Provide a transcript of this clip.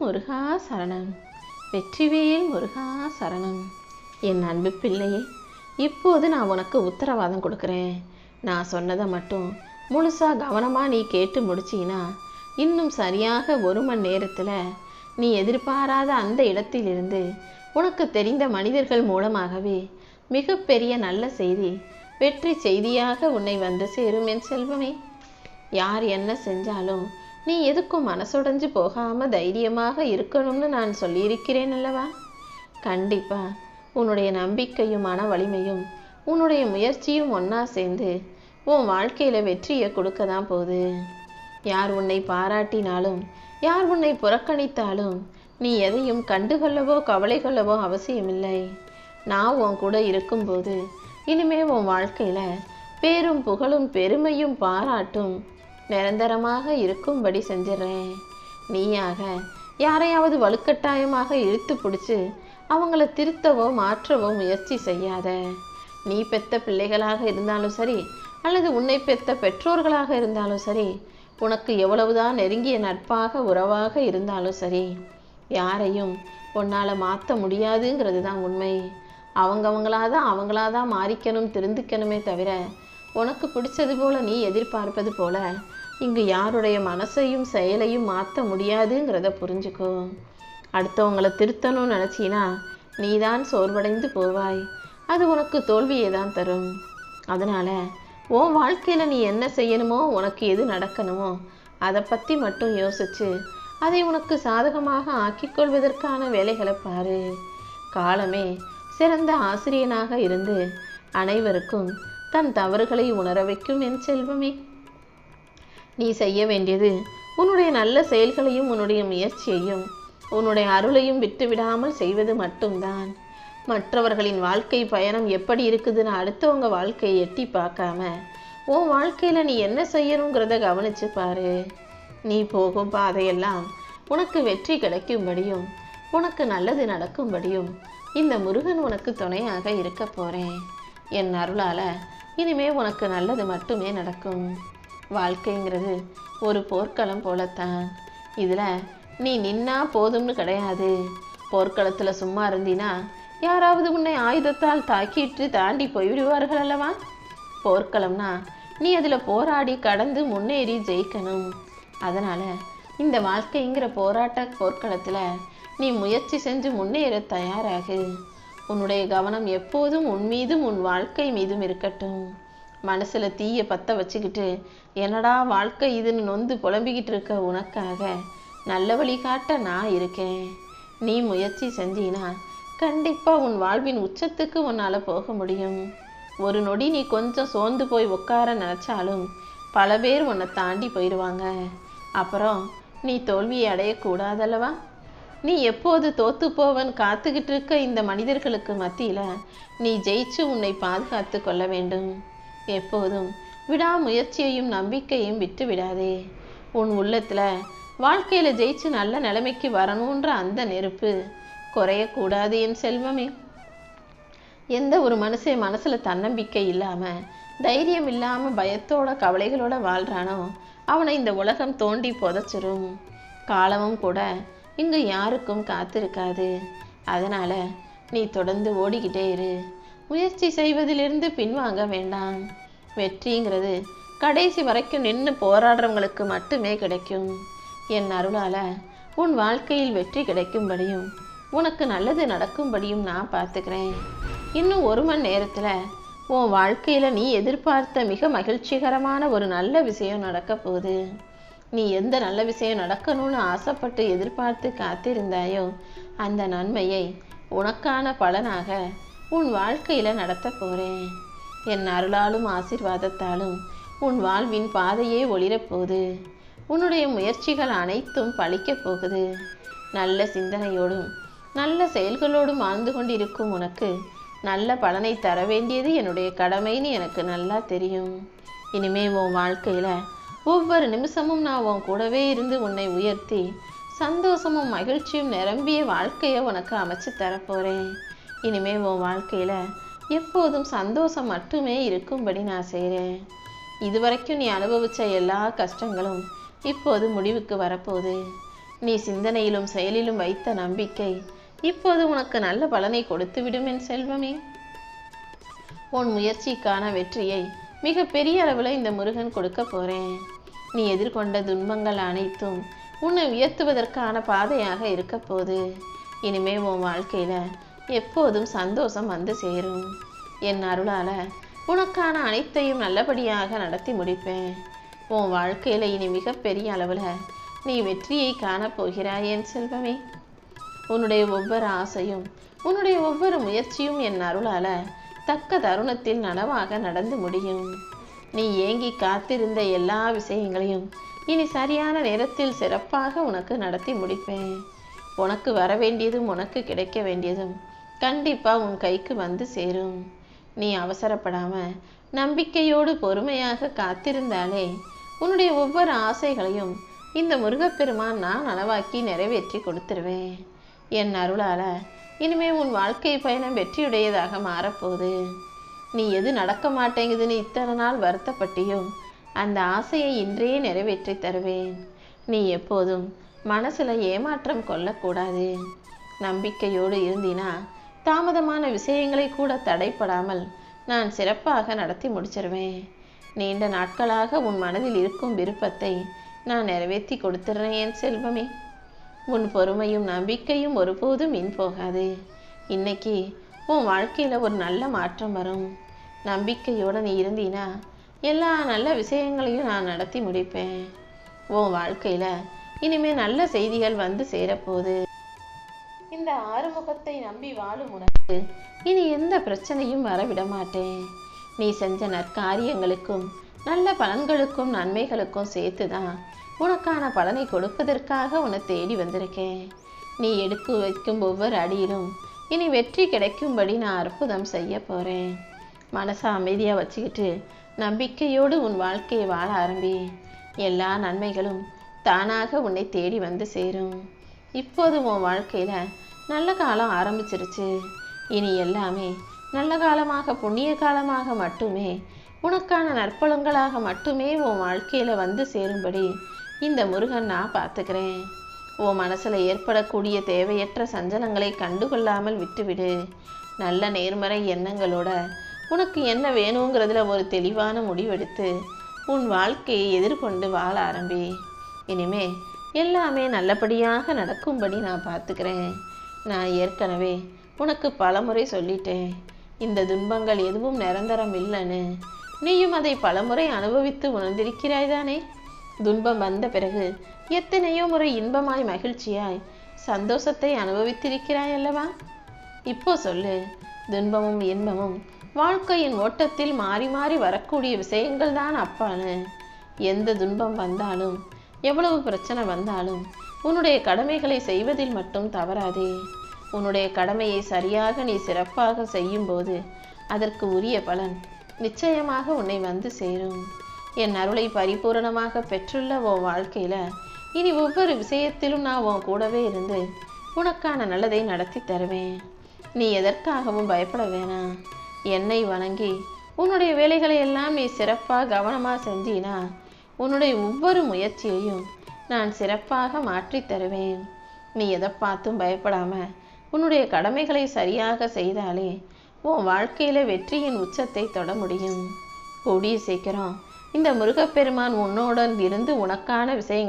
முருகா சரணம். வெற்றிவேல் முருகா சரணம். என் அன்பு பிள்ளையே இப்போது நான் உனக்கு உத்தரவாதம் கொடுக்குறேன். நான் சொன்னதை மட்டும் முழுசாக கவனமாக நீ கேட்டு முடிச்சின்னா இன்னும் சரியாக ஒரு மணி நேரத்தில் நீ எதிர்பாராத அந்த இடத்திலிருந்து உனக்கு தெரிந்த மனிதர்கள் மூலமாகவே மிகப்பெரிய நல்ல செய்தி வெற்றி செய்தியாக உன்னை வந்து சேரும் என் செல்வமே. யார் என்ன செஞ்சாலும் நீ எதுக்கும் மனசுடைஞ்சு போகாமல் தைரியமாக இருக்கணும்னு நான் சொல்லியிருக்கிறேன் அல்லவா? கண்டிப்பா. உன்னுடைய நம்பிக்கையும் மன வலிமையும் உன்னுடைய முயற்சியும் ஒன்றா சேர்ந்து உன் வாழ்க்கையில் வெற்றியை கொடுக்க தான் போகுது. யார் உன்னை பாராட்டினாலும் யார் உன்னை புறக்கணித்தாலும் நீ எதையும் கண்டுகொள்ளவோ கவலை கொள்ளவோ அவசியமில்லை. நான் உன் கூட இருக்கும்போது இனிமே உன் வாழ்க்கையில் பேரும் புகழும் பெருமையும் பாராட்டும் நிரந்தரமாக இருக்கும்படி செஞ்சிடுறேன் நீயாக யாரையாவது வலுக்கட்டாயமாக இழுத்து பிடிச்சி அவங்கள திருத்தவோ மாற்றவோ முயற்சி செய்யாத. நீ பெத்த பிள்ளைகளாக இருந்தாலும் சரி அல்லது உன்னை பெத்த பெற்றோர்களாக இருந்தாலும் சரி உனக்கு எவ்வளவுதான் நெருங்கிய நட்பாக உறவாக இருந்தாலும் சரி யாரையும் உன்னால் மாற்ற முடியாதுங்கிறது தான் உண்மை. அவங்கவங்களா தான் அவங்களாக தான் மாறிக்கணும் திருந்திக்கணுமே தவிர உனக்கு பிடிச்சது போல நீ எதிர்பார்ப்பது போல இங்கு யாருடைய மனசையும் செயலையும் மாற்ற முடியாதுங்கிறத புரிஞ்சுக்கோ. அடுத்தவங்களை திருத்தணும்னு நினச்சினா நீதான் சோர்வடைந்து போவாய். அது உனக்கு தோல்வியை தான் தரும். அதனால உன் வாழ்க்கையில் நீ என்ன செய்யணுமோ உனக்கு எது நடக்கணுமோ அதை பற்றி மட்டும் யோசிச்சு அதை உனக்கு சாதகமாக ஆக்கிக்கொள்வதற்கான வேலைகளை பாரு. காலமே சிறந்த ஆசிரியனாக இருந்து அனைவருக்கும் தன் தவறுகளை உணர வைக்கும் என் செல்வமே. நீ செய்ய வேண்டியது. உன்னுடைய நல்ல செயல்களையும் உன்னுடைய முயற்சியையும் உன்னுடைய அருளையும் விட்டுவிடாமல் செய்வது மட்டும்தான். மற்றவர்களின் வாழ்க்கை பயணம் எப்படி இருக்குதுன்னு அடுத்தவங்க வாழ்க்கையை எட்டி பார்க்காம உன் வாழ்க்கையில் நீ என்ன செய்யணுங்கிறத கவனிச்சு பாரு. நீ போகும் பாதையெல்லாம் உனக்கு வெற்றி கிடைக்கும்படியும் உனக்கு நல்லது நடக்கும்படியும் இந்த முருகன் உனக்கு துணையாக இருக்க போகிறேன் என் அருளால் இனிமே உனக்கு நல்லது மட்டுமே நடக்கும். வாழ்க்கைங்கிறது ஒரு போர்க்களம் போலத்தான். இதில் நீ நின்னா போதும்னு கிடையாது. போர்க்களத்தில் சும்மா இருந்தினா யாராவது உன்னை ஆயுதத்தால் தாக்கிட்டு தாண்டி போய்விடுவார்கள் அல்லவா? போர்க்களம்னா நீ அதில் போராடி கடந்து முன்னேறி ஜெயிக்கணும். அதனால் இந்த வாழ்க்கைங்கிற போராட்ட போர்க்களத்தில் நீ முயற்சி செஞ்சு முன்னேற தயாராகு. உன்னுடைய கவனம் எப்போதும் உன் மீதும் உன் வாழ்க்கை மீதும் இருக்கட்டும். மனசில் தீய பற்ற வச்சுக்கிட்டு என்னடா வாழ்க்கை இதுன்னு நொந்து புலம்பிக்கிட்டு இருக்க உனக்காக? நல்ல வழி காட்ட நான் இருக்கேன். நீ முயற்சி செஞ்சினா கண்டிப்பாக உன் வாழ்வின் உச்சத்துக்கு உன்னால் போக முடியும். ஒரு நொடி நீ கொஞ்சம் சோர்ந்து போய் உட்கார நினச்சாலும் பல பேர் உன்னை தாண்டி போயிடுவாங்க அப்புறம் நீ தோல்வியை அடையக்கூடாதல்லவா? நீ எப்போது தோத்து போவன் காத்துக்கிட்டு இருக்க இந்த மனிதர்களுக்கு மத்தியில் நீ ஜெயிச்சு உன்னை பாதுகாத்து கொள்ள வேண்டும். எப்போதும் விடாமுயற்சியையும் நம்பிக்கையும் விட்டு விடாதே உன் உள்ளத்தில் வாழ்க்கையில் ஜெயிச்சு நல்ல நிலைமைக்கு வரணுன்ற அந்த நெருப்பு குறையக்கூடாது என் செல்வமே. எந்த ஒரு மனுஷன் மனசில் தன்னம்பிக்கை இல்லாமல் தைரியம் இல்லாமல் பயத்தோட கவலைகளோட வாழ்கிறானோ அவனை இந்த உலகம் தோண்டி புதைச்சிரும். காலமும் கூட இங்கே யாருக்கும் காத்திருக்காது. அதனால் நீ தொடர்ந்து ஓடிக்கிட்டே இரு. முயற்சி செய்வதிலிருந்து பின்வாங்க வேண்டாம். வெற்றிங்கிறது கடைசி வரைக்கும் நின்று போராடுறவங்களுக்கு மட்டுமே கிடைக்கும். என் அருளால உன் வாழ்க்கையில் வெற்றி கிடைக்கும்படியும் உனக்கு நல்லது நடக்கும்படியும் நான் பார்த்துக்கிறேன். இன்னும் ஒரு மணி நேரத்தில் உன் வாழ்க்கையில் நீ எதிர்பார்த்த மிக மகிழ்ச்சிகரமான ஒரு நல்ல விஷயம் நடக்க போகுது. நீ எந்த நல்ல விஷயம் நடக்கணும்னு ஆசைப்பட்டு எதிர்பார்த்து காத்திருந்தாயோ அந்த நன்மையை உனக்கான பலனாக உன் வாழ்க்கையில் நடத்த போகிறேன் என் அருளாலும் ஆசிர்வாதத்தாலும் உன் வாழ்வின் பாதையே ஒளிரப் போகுது. உன்னுடைய முயற்சிகள் அனைத்தும் பழிக்கப் போகுது. நல்ல சிந்தனையோடும் நல்ல செயல்களோடும் வாழ்ந்து கொண்டிருக்கும் உனக்கு நல்ல பலனை தர வேண்டியது என்னுடைய கடமைன்னு எனக்கு நல்லா தெரியும். இனிமே உன் வாழ்க்கையில் ஒவ்வொரு நிமிஷமும் நான் உன் கூடவே இருந்து உன்னை உயர்த்தி சந்தோஷமும் மகிழ்ச்சியும் நிரம்பிய வாழ்க்கையை உனக்கு அமைச்சு தரப்போகிறேன் இனிமே உன் வாழ்க்கையில் எப்போதும் சந்தோஷம் மட்டுமே இருக்கும்படி நான் செய்கிறேன் இதுவரைக்கும் நீ அனுபவிச்ச எல்லா கஷ்டங்களும் இப்போது முடிவுக்கு வரப்போகுது. நீ சிந்தனையிலும் செயலிலும் வைத்த நம்பிக்கை இப்போது உனக்கு நல்ல பலனை கொடுத்து விடும் என் செல்வமே. உன் முயற்சிக்கான வெற்றியை மிக பெரிய அளவில் இந்த முருகன் கொடுக்க போறேன். நீ எதிர்கொண்ட துன்பங்கள் அனைத்தும் உன்னை உயர்த்துவதற்கான பாதையாக இருக்க போகுது. இனிமே உன் வாழ்க்கையில எப்போதும் சந்தோஷம் வந்து சேரும். என் அருளால் உனக்கான அனைத்தையும் நல்லபடியாக நடத்தி முடிப்பேன். உன் வாழ்க்கையில் இனி மிகப்பெரிய அளவில் நீ வெற்றியை காணப்போகிறாய் என் செல்வமே. உன்னுடைய ஒவ்வொரு ஆசையும் உன்னுடைய ஒவ்வொரு முயற்சியும் என் அருளால் தக்க தருணத்தில் நனவாக நடந்து முடியும். நீ ஏங்கி காத்திருந்த எல்லா விஷயங்களையும் இனி சரியான நேரத்தில் சிறப்பாக உனக்கு நடத்தி முடிப்பேன். உனக்கு வர வேண்டியதும் உனக்கு கிடைக்க வேண்டியதும் கண்டிப்பாக உன் கைக்கு வந்து சேரும். நீ அவசரப்படாமல் நம்பிக்கையோடு பொறுமையாக காத்திருந்தாலே உன்னுடைய ஒவ்வொரு ஆசைகளையும் இந்த முருகப்பெருமான் நான் அளவாக்கி நிறைவேற்றி கொடுத்துருவேன். என் அருளால இனிமே உன் வாழ்க்கை பயணம் வெற்றியுடையதாக மாறப்போகுது. நீ எது நடக்க மாட்டேங்குதுன்னு இத்தனை நாள் வருத்தப்பட்டியோ அந்த ஆசையை இன்றே நிறைவேற்றி தருவேன். நீ எப்போதும் மனசுல ஏமாற்றம் கொள்ளக்கூடாது. நம்பிக்கையோடு இருந்தினா தாமதமான விஷயங்களை கூட தடைப்படாமல் நான் சிறப்பாக நடத்தி முடிச்சிருவேன். நீண்ட நாட்களாக உன் மனதில் இருக்கும் விருப்பத்தை நான் நிறைவேற்றி கொடுத்துடுறேன் என் செல்வமே. உன் பொறுமையும் நம்பிக்கையும் ஒருபோதும் மின் போகாது. இன்னைக்கு உன் வாழ்க்கையில் ஒரு நல்ல மாற்றம் வரும். நம்பிக்கையோடு நீ இருந்தீனா எல்லா நல்ல விஷயங்களையும் நான் நடத்தி முடிப்பேன். உன் வாழ்க்கையில் இனிமே நல்ல செய்திகள் வந்து சேரப்போகுது. இந்த ஆறுமுகத்தை நம்பி வாழும் உனக்கு இனி எந்த பிரச்சனையும் வரவிட மாட்டேன் நீ செஞ்ச நற்காரியங்களுக்கும் நல்ல பலன்களுக்கும் நன்மைகளுக்கும் சேர்த்துதான் உனக்கான பலனை கொடுப்பதற்காக உன்னை தேடி வந்திருக்கேன். நீ எடுத்து வைக்கும் ஒவ்வொரு அடியிலும் இனி வெற்றி கிடைக்கும்படி நான் அற்புதம் செய்ய போகிறேன் மனசை அமைதியாக வச்சுக்கிட்டு நம்பிக்கையோடு உன் வாழ்க்கையை வாழ ஆரம்பி. எல்லா நன்மைகளும் தானாக உன்னை தேடி வந்து சேரும். இப்போது உன் வாழ்க்கையில் நல்ல காலம் ஆரம்பிச்சிருச்சு. இனி எல்லாமே நல்ல காலமாக புண்ணிய காலமாக மட்டுமே உனக்கான நற்பலன்களாக மட்டுமே உன் வாழ்க்கையில் வந்து சேரும்படி இந்த முருகன் நான் பார்த்துக்கிறேன். உன் மனசில் ஏற்படக்கூடிய தேவையற்ற சஞ்சலங்களை கண்டுகொள்ளாமல் விட்டுவிடு. நல்ல நேர்மறை எண்ணங்களோட உனக்கு என்ன வேணுங்கிறதுல ஒரு தெளிவான முடிவெடுத்து உன் வாழ்க்கையை எதிர்கொண்டு வாழ ஆரம்பி. இனிமே எல்லாமே நல்லபடியாக நடக்கும்படி நான் பார்த்துக்கிறேன். நான் ஏற்கனவே உனக்கு பலமுறை சொல்லிட்டேன். இந்த துன்பங்கள் எதுவும் நிரந்தரம் இல்லைன்னு. நீயும் அதை பலமுறை அனுபவித்து உணர்ந்திருக்கிறாய் தானே? துன்பம் வந்த பிறகு எத்தனையோ முறை இன்பமாய் மகிழ்ச்சியாய் சந்தோஷத்தை அனுபவித்திருக்கிறாய் அல்லவா? இப்போ சொல்லு துன்பமும் இன்பமும் வாழ்க்கையின் ஓட்டத்தில் மாறி மாறி வரக்கூடிய விஷயங்கள் தான் அப்பான்னு. எந்த துன்பம் வந்தாலும் எவ்வளவு பிரச்சனை வந்தாலும் உன்னுடைய கடமைகளை செய்வதில் மட்டும் தவறாதே. உன்னுடைய கடமையை சரியாக நீ சிறப்பாக செய்யும்போது அதற்கு உரிய பலன் நிச்சயமாக உன்னை வந்து சேரும். என் அருளை பரிபூரணமாக பெற்றுள்ள உன் வாழ்க்கையில இனி ஒவ்வொரு விஷயத்திலும் நான் உன் கூடவே இருந்து உனக்கான நல்லதை நடத்தி தருவேன். நீ எதற்காகவும் பயப்பட வேணாம். என்னை வணங்கி உன்னுடைய வேலைகளை எல்லாம் நீ சிறப்பாக கவனமாக செஞ்சினா உன்னுடைய ஒவ்வொரு முயற்சியையும் நான் சிறப்பாக மாற்றித் தருவேன். நீ எதை பார்த்தும் பயப்படாம உன்னுடைய கடமைகளை சரியாக செய்தாலே உன் வாழ்க்கையில வெற்றியின் உச்சத்தை தொட முடியும். கூடிய சீக்கிரம் இந்த முருகப்பெருமான் உன்னோடன் இருந்து உனக்கான விஷயங்கள்